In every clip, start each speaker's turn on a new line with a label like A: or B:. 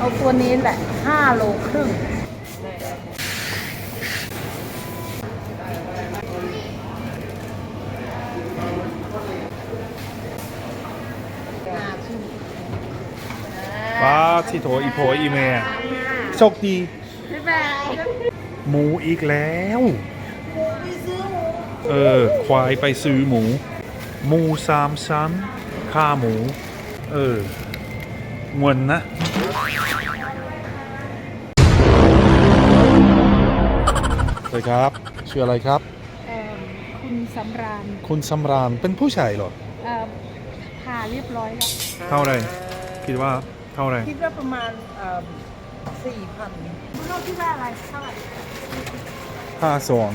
A: เอาตัวนี้แหละห้าโลครึ่ง
B: ว้าที่โถอีโพอีเมย์โชคดี
A: บ๊ายบาย
B: หมูอีกแล้วเออ ควายไปซื้อหมู หมูสามชั้นข้าหมู เออเงินนะ สวัสดีครับชื่ออะไรครับ
A: เอ่อคุณสำราญ
B: คุณสำราญเป็นผู้ชายเหรอ
A: เอ่อผ่าเรียบร้อยแล้ว
B: เท่าไหรคิดว่าเท่าไหร
C: คิดว่าประมาณสี่พัน
A: คุณโลกคิดว่าอะไรเท่าไหร่
B: ห้าสอง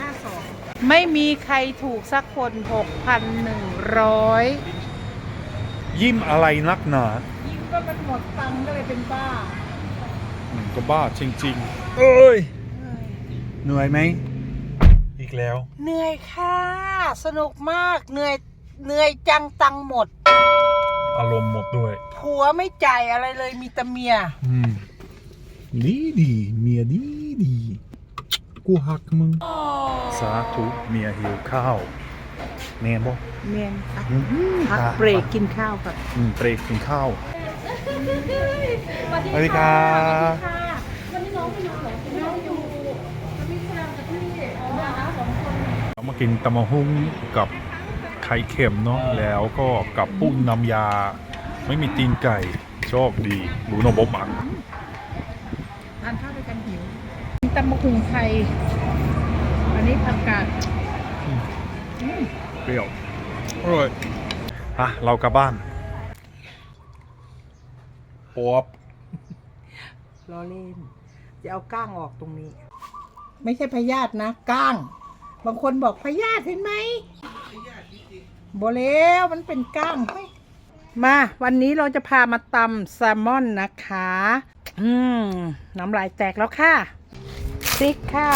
C: ห้าสอง
A: ไม่มีใครถูกสักคน 6,100
B: ยิ้มอะไรนักหนา
C: ยิ่งก็มันหมดตังค์ก็เลยเป็นบ้า
B: อืมก็บ้าจริงๆ เอ้ยเหนื่อยไหม อีกแล้ว
C: เหนื่อยค่ะ สนุกมากเหนื่อยเหนื่อยจังตังค์หมด
B: อารมณ์หมดด้วย
C: ผัวไม่จ่ายอะไรเลยมีแต่เมีย
B: อืม ดีดีเมียดีดี กูหักมึง สาธุเมียหิวข้าว แม่บอก
A: เมียนพัก
B: อืม
A: พักเบรกกินข้าวกับ
B: อืมเบรกกินข้าว สวัสดีครับ
A: วันนี้น้องไม่นอนหรอน้องอยู่วันนี้แสดงกับพี่อ๋อนะสองคน
B: เรามากินตำมะฮุ่งกับไข่เค็มเนาะแล้วก็กับปุ้นน้ำยา ไม่มีตีนไก่โชคดีดูนบบอะ
A: ทานข้าวด้วยกันหิวตำมะคุงไทยอันนี้ผักกาด
B: เปรี้ยวอร่อยอะเรากลับบ้านป๊อบ
C: ล้อเล่น จะเอาก้างออกตรงนี้ ไม่ใช่พยาธินะก้าง บางคนบอกพยาธิเห็นไหมบแล้วมันเป็นก้างเฮ้ย
A: มา วันนี้เราจะพามาตำแซลมอนนะคะ อืม น้ำลายแตกแล้วค่ะพริกค่ะ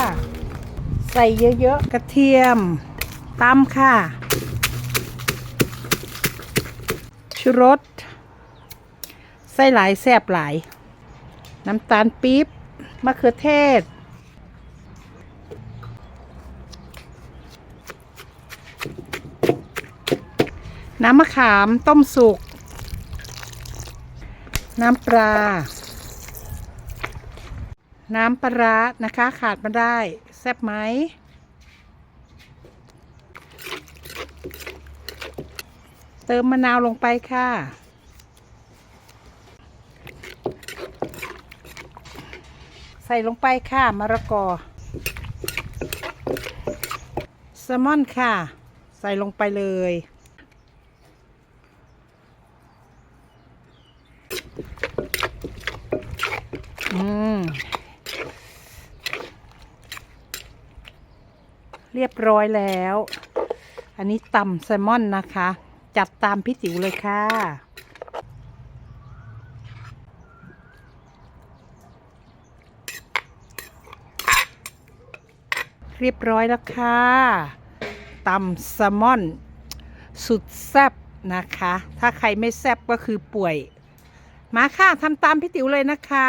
A: ใส่เยอะๆ กระเทียม ตำค่ะชูรสใส่หลายแซบหลาย น้ำตาลปี๊บมะเขือเทศ น้ำมะขามต้มสุก น้ำปลา น้ำปลาร้านะคะ ขาดมาได้ แซ่บไหม เติมมะนาวลงไปค่ะ ใส่ลงไปค่ะมะระกอแซลมอนค่ะ ใส่ลงไปเลย อืม เรียบร้อยแล้ว อันนี้ตำแซลมอนนะคะ จัดตามพี่จิ๋วเลยค่ะ เรียบร้อยแล้วค่ะตำแซลมอน สุดแซ่บนะคะ ถ้าใครไม่แซ่บก็คือป่วย มาค่ะทำตามพี่ติ๋วเลยนะคะ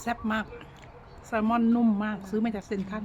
A: แซ่บมากแซลมอนนุ่มมากซื้อมาจากเซนทัน